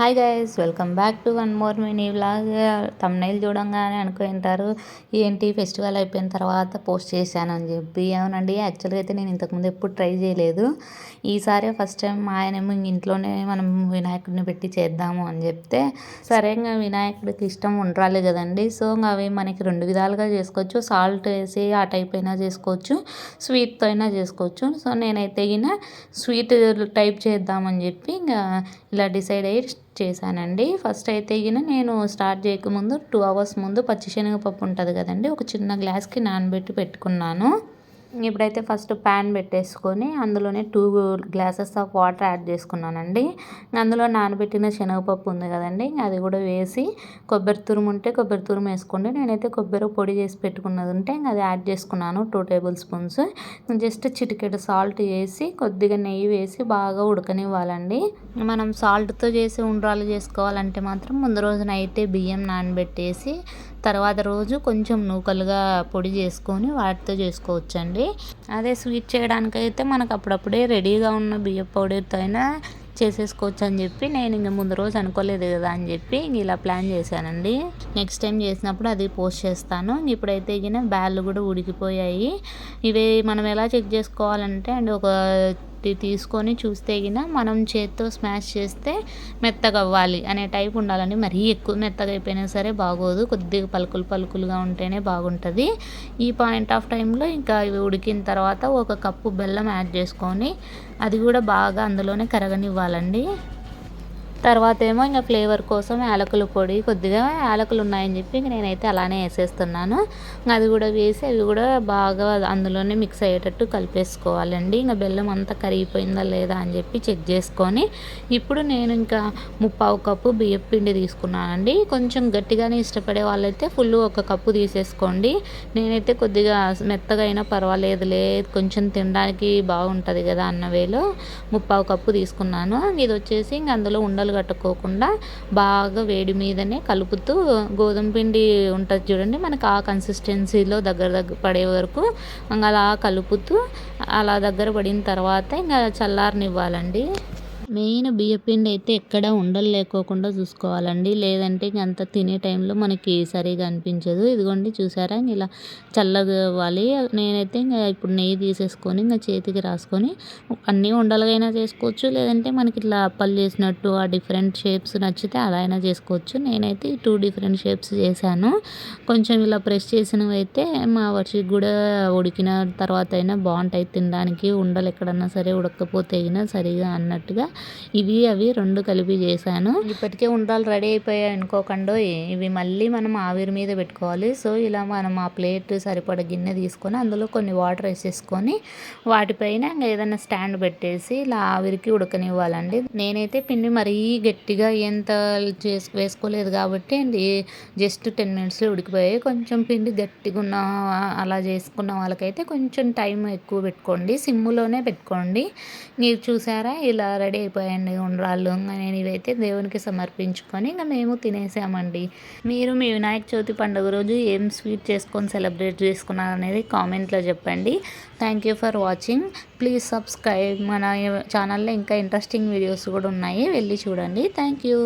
Hi guys welcome back to one more mini vlog thumbnail చూడంగానే అనుకుంటారు ఏంటి festival అయిపోయిన తర్వాత పోస్ట్ చేశాను అని చెప్పి. అవునండి యాక్చువల్గా అయితే నేను ఇంతకుముందు ఎప్పుడు ట్రై చేయలేదు. ఈసారి ఫస్ట్ టైం మా ఆయనేమో ఇంట్లోనే మనం వినాయకుడిని పెట్టి చేద్దాము అని చెప్తే సరే ఇంకా వినాయకుడికి ఇష్టం ఉండాలి కదండి. సో ఇంకా అవి మనకి రెండు విధాలుగా చేసుకోవచ్చు. సాల్ట్ వేసి ఆ టైప్ అయినా చేసుకోవచ్చు స్వీట్తో అయినా చేసుకోవచ్చు. సో నేనైతే గిన స్వీట్ టైప్ చేద్దామని చెప్పి ఇంకా ఇలా డిసైడ్ అయ్యి చేశానండి. ఫస్ట్ అయితే గిన నేను స్టార్ట్ చేయకముందు టూ అవర్స్ ముందు పచ్చిశనగపప్పు ఉంటుంది కదండి ఒక చిన్న గ్లాస్కి నానబెట్టి పెట్టుకున్నాను. ఇప్పుడైతే ఫస్ట్ ప్యాన్ పెట్టేసుకొని అందులోనే two glasses of water add చేసుకున్నానండి. అందులో నానబెట్టిన శనగపప్పు ఉంది కదండి అది కూడా వేసి కొబ్బరి తురుము ఉంటే కొబ్బరి తురుము వేసుకోండి. నేనైతే కొబ్బరి పొడి చేసి పెట్టుకున్నది ఉంటే అది యాడ్ చేసుకున్నాను టూ టేబుల్ స్పూన్స్. జస్ట్ చిటికెడు సాల్ట్ వేసి కొద్దిగా నెయ్యి వేసి బాగా ఉడకనివ్వాలండి. మనం సాల్ట్తో చేసి ఉండ్రాలు చేసుకోవాలంటే మాత్రం ముందు రోజు నైటే బియ్యం నానబెట్టేసి తర్వాత రోజు కొంచెం నూకలుగా పొడి చేసుకొని వాటితో చేసుకోవచ్చండి. అదే స్వీట్ చేయడానికైతే మనకు అప్పుడప్పుడే రెడీగా ఉన్న బియ్య పౌడర్తో అయినా చేసేసుకోవచ్చు అని చెప్పి నేను ఇంక ముందు రోజు అనుకోలేదు కదా అని చెప్పి ఇలా ప్లాన్ చేశానండి. నెక్స్ట్ టైం చేసినప్పుడు అది పోస్ట్ చేస్తాను. ఇప్పుడైతే ఇగిన బ్యాళ్ళు కూడా ఉడికిపోయాయి. ఇవి మనం ఎలా చెక్ చేసుకోవాలంటే అండ్ ఒక తీసుకొని చూస్తే గిన మనం చేత్తో స్మాష్ చేస్తే మెత్తగా అవ్వాలి అనే టైప్ ఉండాలండి. మరీ ఎక్కువ మెత్తగా అయిపోయినా సరే బాగోదు. కొద్దిగా పలుకులు పలుకులుగా ఉంటేనే బాగుంటుంది. ఈ పాయింట్ ఆఫ్ టైంలో ఇంకా ఇవి ఉడికిన తర్వాత ఒక కప్పు బెల్లం యాడ్ చేసుకొని అది కూడా బాగా అందులోనే కరగనివ్వాలండి. తర్వాత ఏమో ఇంకా ఫ్లేవర్ కోసం యాలకుల పొడి కొద్దిగా యాలకులు ఉన్నాయని చెప్పి నేనైతే అలానే వేసేస్తున్నాను. అది కూడా వేసి అవి కూడా బాగా అందులోనే మిక్స్ అయ్యేటట్టు కలిపేసుకోవాలండి. ఇంకా బెల్లం అంతా కరిగిపోయిందా లేదా అని చెప్పి చెక్ చేసుకొని ఇప్పుడు నేను ఇంకా ముప్పావు కప్పు బియ్యం పిండి తీసుకున్నానండి. కొంచెం గట్టిగానే ఇష్టపడే వాళ్ళైతే ఫుల్ ఒక కప్పు తీసేసుకోండి. నేనైతే కొద్దిగా మెత్తగా అయినా పర్వాలేదులే కొంచెం తినడానికి బాగుంటుంది కదా అన్న వేలో ముప్పావు కప్పు తీసుకున్నాను. ఇది వచ్చేసి ఇంక అందులో ఉండలు ఉండలు కట్టుకోకుండా బాగా వేడి మీదనే కలుపుతూ గోధుమ పిండి ఉంటుంది చూడండి మనకు ఆ కన్సిస్టెన్సీలో దగ్గర దగ్గర పడే వరకు అలా కలుపుతూ అలా దగ్గర పడిన తర్వాత ఇంకా చల్లారనివ్వాలండి. మెయిన్ బియ్యపిండి అయితే ఎక్కడ ఉండలు లేకోకుండా చూసుకోవాలండి. లేదంటే ఇంక అంత తినే టైంలో మనకి సరిగా అనిపించదు. ఇదిగోండి చూసారా? ఇలా చల్లగా నేనైతే ఇంకా ఇప్పుడు నెయ్యి తీసేసుకొని ఇంకా చేతికి రాసుకొని అన్నీ ఉండలుగైనా చేసుకోవచ్చు. లేదంటే మనకి ఇట్లా అప్పలు చేసినట్టు ఆ డిఫరెంట్ షేప్స్ నచ్చితే అలా అయినా చేసుకోవచ్చు. నేనైతే టూ డిఫరెంట్ షేప్స్ చేశాను. కొంచెం ఇలా ప్రెస్ చేసినవి అయితే మా వర్షికి కూడా ఉడికిన తర్వాత అయినా బాగుంటాయి. తినడానికి ఉండలు ఎక్కడన్నా సరే ఉడకపోతే అయినా సరిగా అన్నట్టుగా ఇవి అవి రెండు కలిపి చేశాను. ఇప్పటికే ఉండాలి రెడీ అయిపోయాయి అనుకోకుండా ఇవి మళ్ళీ మనం ఆవిరి మీద పెట్టుకోవాలి. సో ఇలా మనం ఆ ప్లేట్ సరిపడ గిన్నె తీసుకొని అందులో కొన్ని వాటర్ వేసేసుకొని వాటిపైన ఏదైనా స్టాండ్ పెట్టేసి ఇలా ఆవిరికి ఉడకనివ్వాలండి. నేనైతే పిండి మరీ గట్టిగా ఎంత చేసు వేసుకోలేదు కాబట్టి అండి జస్ట్ టెన్ మినిట్స్లో ఉడికిపోయాయి. కొంచెం పిండి గట్టిగా ఉన్న అలా చేసుకున్న వాళ్ళకైతే కొంచెం టైం ఎక్కువ పెట్టుకోండి. సిమ్ములోనే పెట్టుకోండి. మీరు చూసారా? ఇలా రెడీ అయిపోయాయండి ఉండరాళ్ళు. నేను ఇవైతే దేవునికి సమర్పించుకొని ఇంకా మేము తినేసామండి. మీరు మీ వినాయక చవితి పండుగ రోజు ఏం స్వీట్ చేసుకొని సెలబ్రేట్ చేసుకున్నారు అనేది కామెంట్లో చెప్పండి. Thank you for watching please subscribe మన ఛానల్లో ఇంకా ఇంట్రెస్టింగ్ వీడియోస్ కూడా ఉన్నాయి. వెళ్ళి చూడండి. Thank you